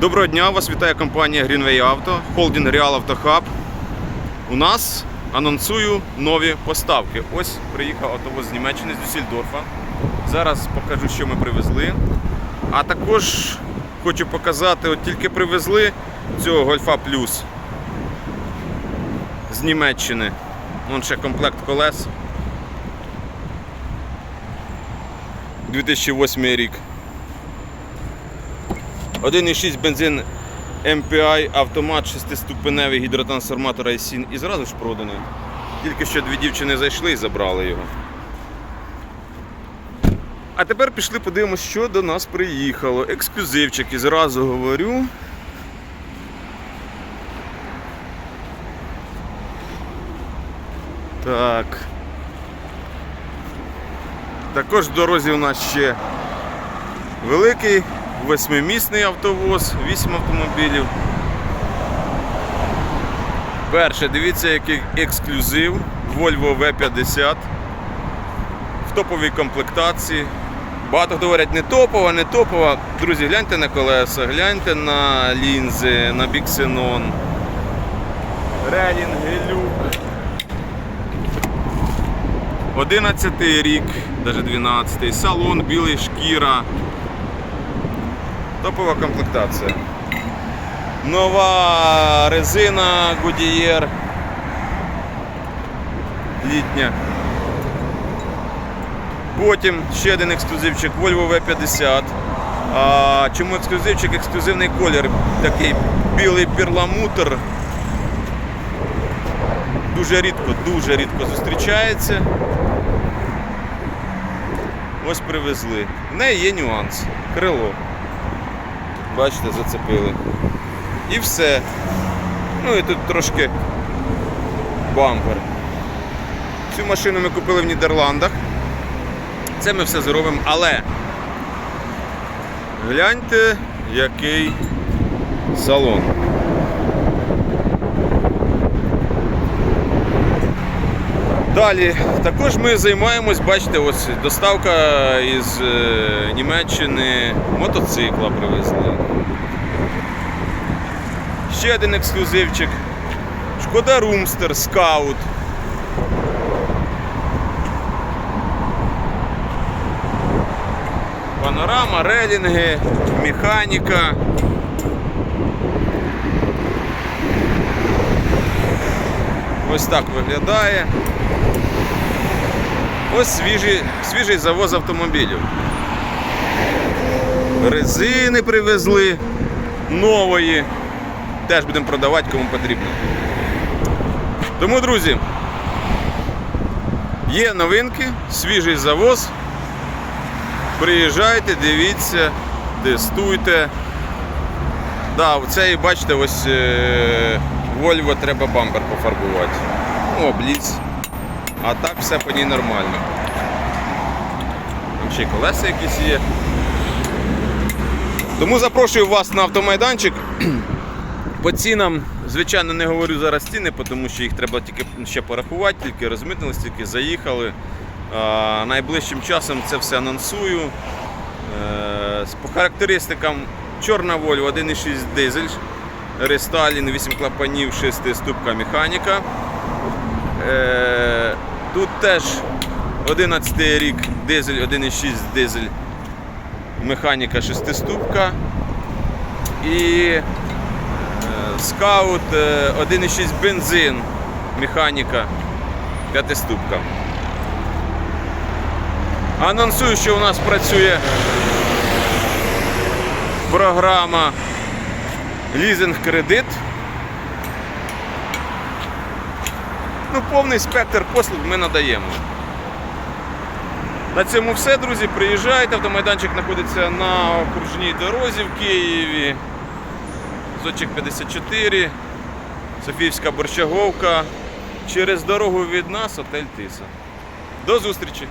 Доброго дня, вас вітає компанія Greenway Auto, холдинг Real Auto Hub. У нас анонсую нові поставки. Ось приїхав автовоз з Німеччини з Дюссельдорфа. Зараз покажу, що ми привезли. А також хочу показати, от тільки привезли цього Гольфа Плюс з Німеччини. Вон ще комплект колес. 2008 рік. 1,6 бензин MPI автомат 6-ступеневий гідротрансформатор ISIN і зразу ж проданий. Тільки що дві дівчини зайшли і забрали його. А тепер пішли подивимося, що до нас приїхало. Ексклюзивчик і зразу говорю. Так. Також в дорозі у нас ще великий восьмимісний автовоз, 8 автомобілів. Перше, дивіться, який ексклюзив Volvo V50 в топовій комплектації. Багато говорять не топова, не топова. Друзі, гляньте на колеса, гляньте на лінзи, на біксенон. Релінги, люк. 11 рік, навіть 12 салон, білий шкіра. Топова комплектація. Нова резина Goodyear. Літня. Потім ще один ексклюзивчик Volvo V50. А, чому ексклюзивчик? Ексклюзивний колір. Такий білий перламутр. Дуже рідко, дуже рідко зустрічається. Ось привезли. В неї є нюанс. Крило. Бачите, зацепили. І все. Ну і тут трошки бампер. Цю машину ми купили в Нідерландах. Це ми все зробимо, але гляньте, який салон. Далі також ми займаємось, бачите, ось доставка із е, Німеччини мотоцикла привезли. Ще один ексклюзивчик. Шкода Румстер Скаут. Панорама, релінги, механіка. Ось так виглядає. Ось свіжий, свіжий завоз автомобілів. Резини привезли нової. Теж будемо продавати кому потрібно. Тому, друзі, є новинки, свіжий завоз. Приїжджайте, дивіться, тестуйте. Да, в цей, бачите, ось е, Volvo треба бампер пофарбувати. О, бліц. А так все по ній нормально. Там ще й колеса якісь є. Тому запрошую вас на автомайданчик. По цінам, звичайно, не говорю зараз ціни, тому що їх треба тільки ще порахувати, тільки розмитнились, тільки заїхали. А, найближчим часом це все анонсую. Е, По характеристикам чорна Volvo 1,6 дизель, рестайлінг, 8 клапанів, 6 ступка механіка. Е, Тут теж 11 рік дизель, 1,6 дизель, механіка 6 ступка. І е, скаут е, 1,6 бензин, механіка 5 ступка. Анонсую, що у нас працює програма лізинг-кредит. Ну, повний спектр послуг ми надаємо. На цьому все, друзі. Приїжджайте. Автомайданчик знаходиться на окружній дорозі в Києві. Зодчик 54, Софіївська Борщаговка. Через дорогу від нас отель Тиса. До зустрічі!